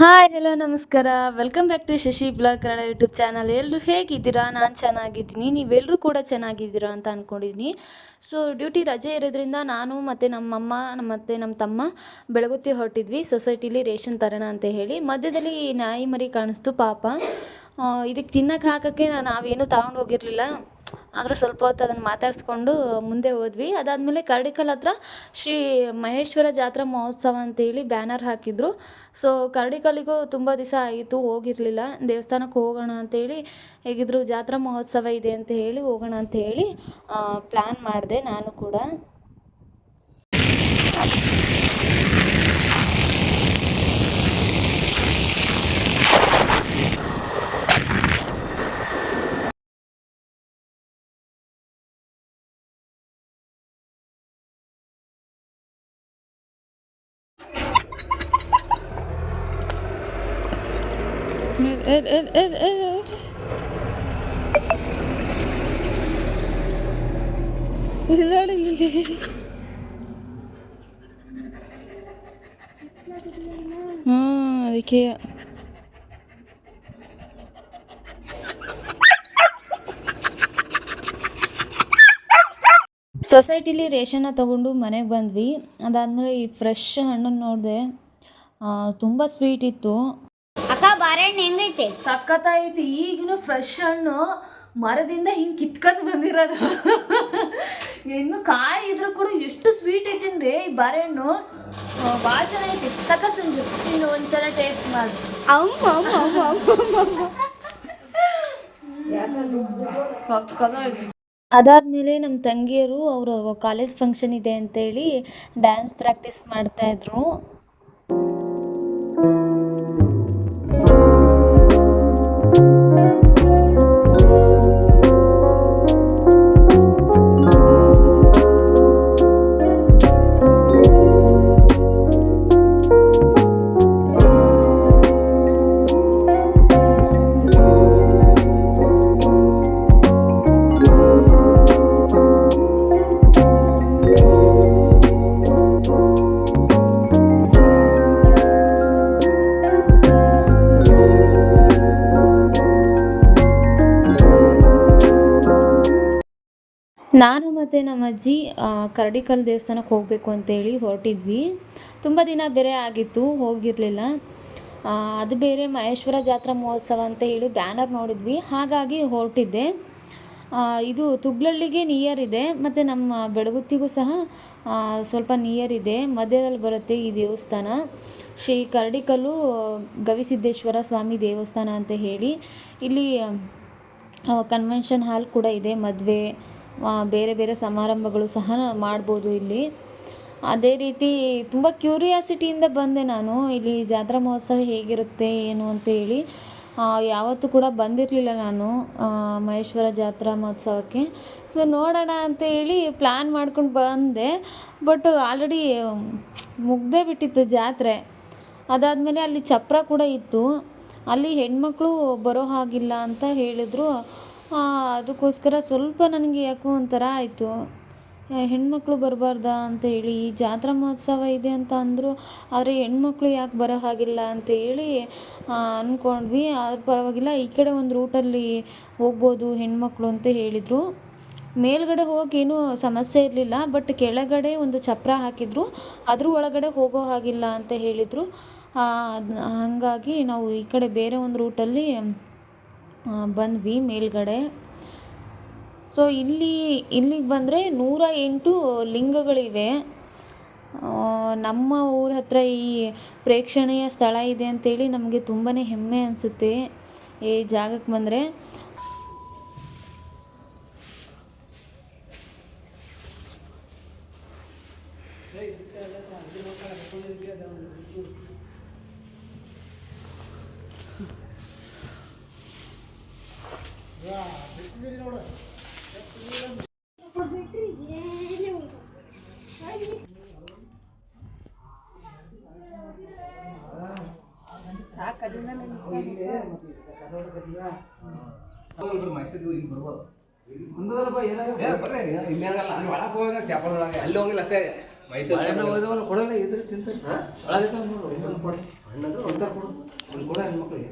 Hi hello ನಮಸ್ಕಾರ. Welcome back to Shashi blog Kannada YouTube channel ಎಲ್ಲರೂ ಹೇಗಿದ್ದೀರಾ? ನಾನು ಚೆನ್ನಾಗಿದ್ದೀನಿ. ನೀವೆಲ್ಲರೂ ಕೂಡ ಚೆನ್ನಾಗಿದ್ದೀರಾ ಅಂತ ಅಂದ್ಕೊಂಡಿದ್ದೀನಿ ಸೊ ಡ್ಯೂಟಿ ರಜೆ ಇರೋದ್ರಿಂದ ನಾನು ಮತ್ತು ನಮ್ಮಮ್ಮ, ಮತ್ತು ನಮ್ಮ ತಮ್ಮ ಬೆಳಗುತ್ತಿ ಹೊರಟಿದ್ವಿ. ಸೊಸೈಟಿಲಿ ರೇಷನ್ ತರೋಣ ಅಂತ ಹೇಳಿ. ಮಧ್ಯದಲ್ಲಿ ನಾಯಿ ಮರಿ ಕಾಣಿಸ್ತು, ಪಾಪ. ಇದಕ್ಕೆ ತಿನ್ನಕ್ಕೆ ಹಾಕೋಕ್ಕೆ ನಾವೇನು ತಗೊಂಡು ಹೋಗಿರಲಿಲ್ಲ. ಆದರೂ ಸ್ವಲ್ಪ ಹೊತ್ತು ಅದನ್ನು ಮಾತಾಡಿಸ್ಕೊಂಡು ಮುಂದೆ ಹೋದ್ವಿ. ಅದಾದಮೇಲೆ ಕರಡಿಕಲ್ ಹತ್ರ ಶ್ರೀ ಮಹೇಶ್ವರ ಜಾತ್ರಾ ಮಹೋತ್ಸವ ಅಂತೇಳಿ ಬ್ಯಾನರ್ ಹಾಕಿದ್ರು. ಸೊ ಕರಡಿಕಲ್ಲಿಗೂ ತುಂಬ ದಿವಸ ಆಯಿತು, ಹೋಗಿರಲಿಲ್ಲ. ದೇವಸ್ಥಾನಕ್ಕೆ ಹೋಗೋಣ ಅಂತೇಳಿ ಹೇಗಿದ್ರು ಜಾತ್ರಾ ಮಹೋತ್ಸವ ಇದೆ ಅಂತ ಹೇಳಿ ಹೋಗೋಣ ಅಂತ ಹೇಳಿ ಪ್ಲ್ಯಾನ್ ಮಾಡಿದೆ ನಾನು ಕೂಡ. ಹಾಂ ಅದಕ್ಕೆ. ಸೊಸೈಟಿಲಿ ರೇಷನ್ನ ತಗೊಂಡು ಮನೆಗೆ ಬಂದ್ವಿ. ಅದಾದಮೇಲೆ ಈ ಫ್ರೆಶ್ ಹಣ್ಣನ್ನು ನೋಡಿದೆ ತುಂಬ ಸ್ವೀಟ್ ಇತ್ತು. ಬಾಳೆಹಣ್ಣು ಹೆಂಗೈತೆ? ಸಖತ್ತಾಯ್ತು ಈಗಿನ ಫ್ರೆಶ್ ಹಣ್ಣು ಮರದಿಂದ ಹಿಂಗೆ ಕಿತ್ಕೊಂಡು ಬಂದಿರೋದು. ಇನ್ನು ಕಾಯಿ ಇದ್ರೂ ಕೂಡ ಎಷ್ಟು ಸ್ವೀಟ್ ಐತಿ ಅಂದ್ರೆ ಈ ಬಾರೆಹಣ್ಣು. ಭಾಳ ಚೆನ್ನಾಗೈತಿ. ತಕ್ಕ ಸಂಜು. ಇನ್ನು ಒಂದ್ಸಲ ಟೇಸ್ಟ್ ಮಾಡಿ. ಅದಾದ್ಮೇಲೆ ನಮ್ಮ ತಂಗಿಯರು ಅವರು ಕಾಲೇಜ್ ಫಂಕ್ಷನ್ ಇದೆ ಅಂತೇಳಿ ಡ್ಯಾನ್ಸ್ ಪ್ರಾಕ್ಟೀಸ್ ಮಾಡ್ತಾ ನಾನು ಮತ್ತು ನಮ್ಮ ಅಜ್ಜಿ ಕರಡಿಕಲ್ ದೇವಸ್ಥಾನಕ್ಕೆ ಹೋಗಬೇಕು ಅಂತೇಳಿ ಹೊರಟಿದ್ವಿ. ತುಂಬ ದಿನ ಬೇರೆ ಆಗಿತ್ತು, ಹೋಗಿರಲಿಲ್ಲ. ಅದು ಬೇರೆ ಮಹೇಶ್ವರ ಜಾತ್ರಾ ಮಹೋತ್ಸವ ಅಂತ ಹೇಳಿ ಬ್ಯಾನರ್ ನೋಡಿದ್ವಿ. ಹಾಗಾಗಿ ಹೊರಟಿದ್ದೆ. ಇದು ತುಗ್ಲಳ್ಳಿಗೆ ನಿಯರ್ ಇದೆ, ಮತ್ತು ನಮ್ಮ ಬೆಳಗುತ್ತಿಗೂ ಸಹ ಸ್ವಲ್ಪ ನಿಯರ್ ಇದೆ. ಮಧ್ಯದಲ್ಲಿ ಬರುತ್ತೆ ಈ ದೇವಸ್ಥಾನ. ಶ್ರೀ ಕರಡಿಕಲ್ಲು ಗವಿಸಿದ್ದೇಶ್ವರ ಸ್ವಾಮಿ ದೇವಸ್ಥಾನ ಅಂತ ಹೇಳಿ. ಇಲ್ಲಿ ಕನ್ವೆನ್ಷನ್ ಹಾಲ್ ಕೂಡ ಇದೆ ಮದುವೆ. ಬೇರೆ ಬೇರೆ ಸಮಾರಂಭಗಳು ಸಹ ಮಾಡ್ಬೋದು ಇಲ್ಲಿ. ಅದೇ ರೀತಿ ತುಂಬ ಕ್ಯೂರಿಯಾಸಿಟಿಯಿಂದ ಬಂದೆ ನಾನು. ಇಲ್ಲಿ ಜಾತ್ರಾ ಮಹೋತ್ಸವ ಹೇಗಿರುತ್ತೆ, ಏನು ಅಂತ ಹೇಳಿ ಯಾವತ್ತೂ ಕೂಡ ಬಂದಿರಲಿಲ್ಲ ನಾನು ಮಹೇಶ್ವರ ಜಾತ್ರಾ ಮಹೋತ್ಸವಕ್ಕೆ. ಸೊ ನೋಡೋಣ ಅಂತ ಹೇಳಿ ಪ್ಲ್ಯಾನ್ ಮಾಡ್ಕೊಂಡು ಬಂದೆ. ಬಟ್ ಆಲ್ರೆಡಿ ಮುಗ್ದೇ ಬಿಟ್ಟಿತ್ತು ಜಾತ್ರೆ. ಅದಾದಮೇಲೆ ಅಲ್ಲಿ ಚಪ್ರ ಕೂಡ ಇತ್ತು. ಅಲ್ಲಿ ಹೆಣ್ಮಕ್ಳು ಬರೋ ಹಾಗಿಲ್ಲ ಅಂತ ಹೇಳಿದರು. ಅದಕ್ಕೋಸ್ಕರ ಸ್ವಲ್ಪ ನನಗೆ ಯಾಕೋ ಒಂಥರ ಆಯಿತು. ಹೆಣ್ಮಕ್ಳು ಬರಬಾರ್ದಾ ಅಂತ ಹೇಳಿ ಈ ಜಾತ್ರಾ ಮಹೋತ್ಸವ ಇದೆ ಅಂತ ಅಂದರು, ಆದರೆ ಹೆಣ್ಮಕ್ಳು ಯಾಕೆ ಬರೋ ಹಾಗಿಲ್ಲ ಅಂತ ಹೇಳಿ ಅಂದ್ಕೊಂಡ್ವಿ ಆದ್ರೆ ಪರವಾಗಿಲ್ಲ, ಈ ಕಡೆ ಒಂದು ರೂಟಲ್ಲಿ ಹೋಗ್ಬೋದು ಹೆಣ್ಮಕ್ಳು ಅಂತ ಹೇಳಿದರು. ಮೇಲ್ಗಡೆ ಏನೂ ಸಮಸ್ಯೆ ಇರಲಿಲ್ಲ ಬಟ್ ಕೆಳಗಡೆ ಒಂದು ಚಪ್ರ ಹಾಕಿದ್ರು, ಅದ್ರ ಒಳಗಡೆ ಹೋಗೋ ಹಾಗಿಲ್ಲ ಅಂತ ಹೇಳಿದರು. ಹಾಗಾಗಿ ನಾವು ಈ ಕಡೆ ಬೇರೆ ಒಂದು ರೂಟಲ್ಲಿ ಬಂದ್ವಿ ಮೇಲ್ಗಡೆ. ಸೊ ಇಲ್ಲಿ, ಇಲ್ಲಿಗೆ ಬಂದರೆ ನೂರ ಎಂಟು ಲಿಂಗಗಳಿವೆ. ನಮ್ಮ ಊರ ಹತ್ರ ಈ ಪ್ರೇಕ್ಷಣೀಯ ಸ್ಥಳ ಇದೆ ಅಂತೇಳಿ ನಮಗೆ ತುಂಬಾ ಹೆಮ್ಮೆ ಅನಿಸುತ್ತೆ ಈ ಜಾಗಕ್ಕೆ ಬಂದರೆ. ಅಲ್ಲಿ ಹೋಗಿಲ್ಲ ಅಷ್ಟೇ. ಮೈಸೂರು ಒಯ್ದವಲ್ಲ ಕೊಡಲ್ಲ ಇದ್ರೆ ತಿಂತಾರೆ. ಒಳಗೈತೆ ನೋಡು ಇನ್ನೊಂದು ಕೊಡು. ಹಣ್ಣದು ಕೊಡು. ಒಂದು ಕೊಡು ಹೆಣ್ಮಕ್ಳಿಗೆ.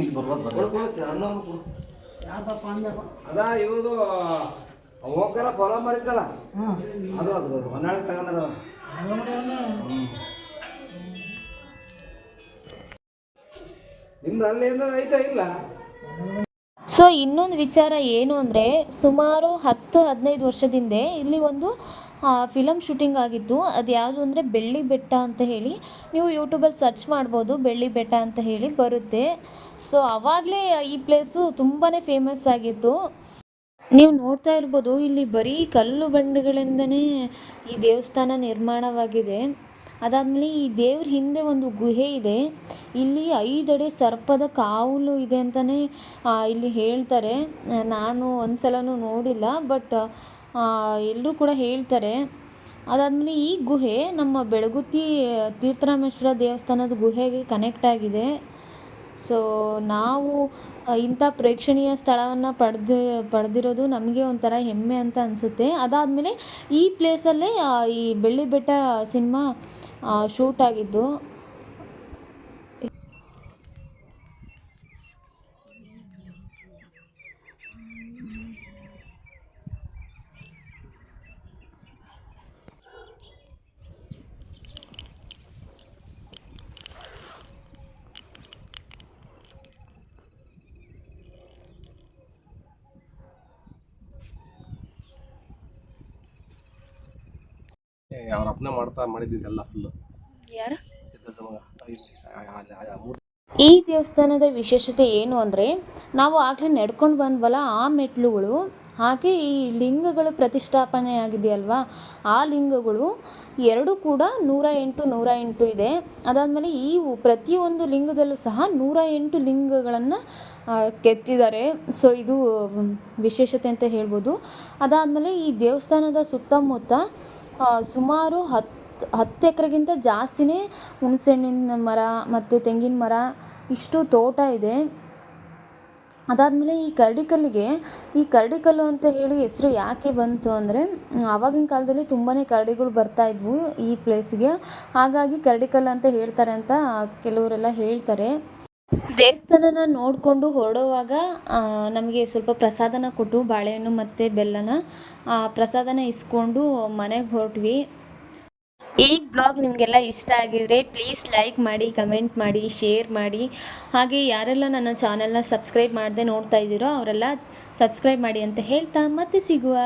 ಇಲ್ಲಿ ಕೊಡು ಕೊಡು ಅದ ಫಾಲೋ ಮಾಡಿದ್ದಲ್ಲ ಅದು ಅದು ಹೊನ್ನಾಳಿ ನಿಮ್ದು ಅಲ್ಲಿ ಏನೋ ಐತಾ ಇಲ್ಲ? ಸೊ ಇನ್ನೊಂದು ವಿಚಾರ ಏನು ಅಂದರೆ, ಸುಮಾರು ಹತ್ತು, ಹದಿನೈದು ವರ್ಷದಿಂದೆ ಇಲ್ಲಿ ಒಂದು ಫಿಲಮ್ ಶೂಟಿಂಗ್ ಆಗಿತ್ತು. ಅದು ಯಾವುದು ಅಂದರೆ ಬೆಳ್ಳಿ ಬೆಟ್ಟ ಅಂತ ಹೇಳಿ. ನೀವು ಯೂಟ್ಯೂಬಲ್ಲಿ ಸರ್ಚ್ ಮಾಡ್ಬೋದು, ಬೆಳ್ಳಿ ಬೆಟ್ಟ ಅಂತ ಹೇಳಿ ಬರುತ್ತೆ. ಸೊ ಆವಾಗಲೇ ಈ ಪ್ಲೇಸು ತುಂಬಾ ಫೇಮಸ್ ಆಗಿತ್ತು. ನೀವು ನೋಡ್ತಾ ಇರ್ಬೋದು, ಇಲ್ಲಿ ಬರೀ ಕಲ್ಲು ಬಂಡೆಗಳಿಂದನೇ ಈ ದೇವಸ್ಥಾನ ನಿರ್ಮಾಣವಾಗಿದೆ. ಅದಾದಮೇಲೆ ಈ ದೇವ್ರ ಹಿಂದೆ ಒಂದು ಗುಹೆ ಇದೆ. ಇಲ್ಲಿ ಐದಡಿ ಸರ್ಪದ ಕಾವಲು ಇದೆ ಅಂತಲೇ ಇಲ್ಲಿ ಹೇಳ್ತಾರೆ. ನಾನು ಒಂದು ನೋಡಿಲ್ಲ, ಬಟ್ ಎಲ್ಲರೂ ಕೂಡ ಹೇಳ್ತಾರೆ. ಅದಾದಮೇಲೆ ಈ ಗುಹೆ ನಮ್ಮ ಬೆಳಗುತ್ತಿ ತೀರ್ಥರಾಮೇಶ್ವರ ದೇವಸ್ಥಾನದ ಗುಹೆಗೆ ಕನೆಕ್ಟ್ ಆಗಿದೆ. ಸೊ ನಾವು ಇಂಥ ಪ್ರೇಕ್ಷಣೀಯ ಸ್ಥಳವನ್ನು ಪಡೆದು, ಪಡೆದಿರೋದು ನಮಗೆ ಒಂಥರ ಹೆಮ್ಮೆ ಅಂತ ಅನಿಸುತ್ತೆ. ಅದಾದಮೇಲೆ ಈ ಪ್ಲೇಸಲ್ಲೇ ಈ ಬೆಳ್ಳಿ ಬೆಟ್ಟ ಸಿನಿಮಾ ಶೂಟ್ ಆಗಿದ್ದು. ಅವ್ರ ಅಪ್ಪನೇ ಮಾಡ್ತಾ ಮಾಡಿದ್ದಿದ್ದೆಲ್ಲ ಫುಲ್ ಯಾರ? ಈ ದೇವಸ್ಥಾನದ ವಿಶೇಷತೆ ಏನು ಅಂದರೆ ನಾವು ಆಗಲೇ ನಡ್ಕೊಂಡು ಬಂದ್ವಲ್ಲ ಆ ಮೆಟ್ಲುಗಳು ಹಾಗೆ ಈ ಲಿಂಗಗಳು ಪ್ರತಿಷ್ಠಾಪನೆ ಆಗಿದೆಯಲ್ವಾ ಆ ಲಿಂಗಗಳು ಎರಡು ಕೂಡ ನೂರ ಎಂಟು ನೂರ ಎಂಟು ಇದೆ. ಅದಾದಮೇಲೆ ಈ ಪ್ರತಿಯೊಂದು ಲಿಂಗದಲ್ಲೂ ಸಹ ನೂರ ಎಂಟು ಲಿಂಗಗಳನ್ನು ಕೆತ್ತಿದ್ದಾರೆ. ಸೊ ಇದು ವಿಶೇಷತೆ ಅಂತ ಹೇಳ್ಬೋದು. ಅದಾದಮೇಲೆ ಈ ದೇವಸ್ಥಾನದ ಸುತ್ತಮುತ್ತ ಸುಮಾರು ಹತ್ತು ಹತ್ತು ಎಕರೆಗಿಂತ ಜಾಸ್ತಿನೇ ಹುಣಸೆಹಣ್ಣಿನ ಮರ ಮತ್ತು ತೆಂಗಿನ ಮರ ಇಷ್ಟು ತೋಟ ಇದೆ. ಅದಾದಮೇಲೆ ಈ ಕರಡಿಕಲ್ಲಿಗೆ, ಈ ಕರಡಿಕಲ್ಲು ಅಂತ ಹೇಳಿ ಹೆಸರು ಯಾಕೆ ಬಂತು ಅಂದರೆ, ಆವಾಗಿನ ಕಾಲದಲ್ಲಿ ತುಂಬಾ ಕರಡಿಗಳು ಬರ್ತಾ ಇದ್ವು ಈ ಪ್ಲೇಸಿಗೆ ಹಾಗಾಗಿ ಕರಡಿಕಲ್ಲು ಅಂತ ಹೇಳ್ತಾರೆ ಅಂತ ಕೆಲವರೆಲ್ಲ ಹೇಳ್ತಾರೆ. ದೇವಸ್ಥಾನನ ನೋಡಿಕೊಂಡು ಹೊರಡುವಾಗ ನಮಗೆ ಸ್ವಲ್ಪ ಪ್ರಸಾದನ ಕೊಟ್ಟರು ಬಾಳೆಹಣ್ಣು ಮತ್ತು ಬೆಲ್ಲನ ಪ್ರಸಾದನ ಇಸ್ಕೊಂಡು ಮನೆಗೆ ಹೊರಟ್ವಿ. ಈ ಬ್ಲಾಗ್ ನಿಮಗೆಲ್ಲ ಇಷ್ಟ ಆಗಿದ್ರೆ ಪ್ಲೀಸ್ ಲೈಕ್ ಮಾಡಿ, ಕಮೆಂಟ್ ಮಾಡಿ, ಶೇರ್ ಮಾಡಿ. ಹಾಗೆ ಯಾರೆಲ್ಲ ನನ್ನ ಚಾನೆಲ್ನ ಸಬ್ಸ್ಕ್ರೈಬ್ ಮಾಡದೆ ನೋಡ್ತಾ ಇದ್ದೀರೋ ಅವರೆಲ್ಲ ಸಬ್ಸ್ಕ್ರೈಬ್ ಮಾಡಿ ಅಂತ ಹೇಳ್ತಾ ಮತ್ತೆ ಸಿಗುವ.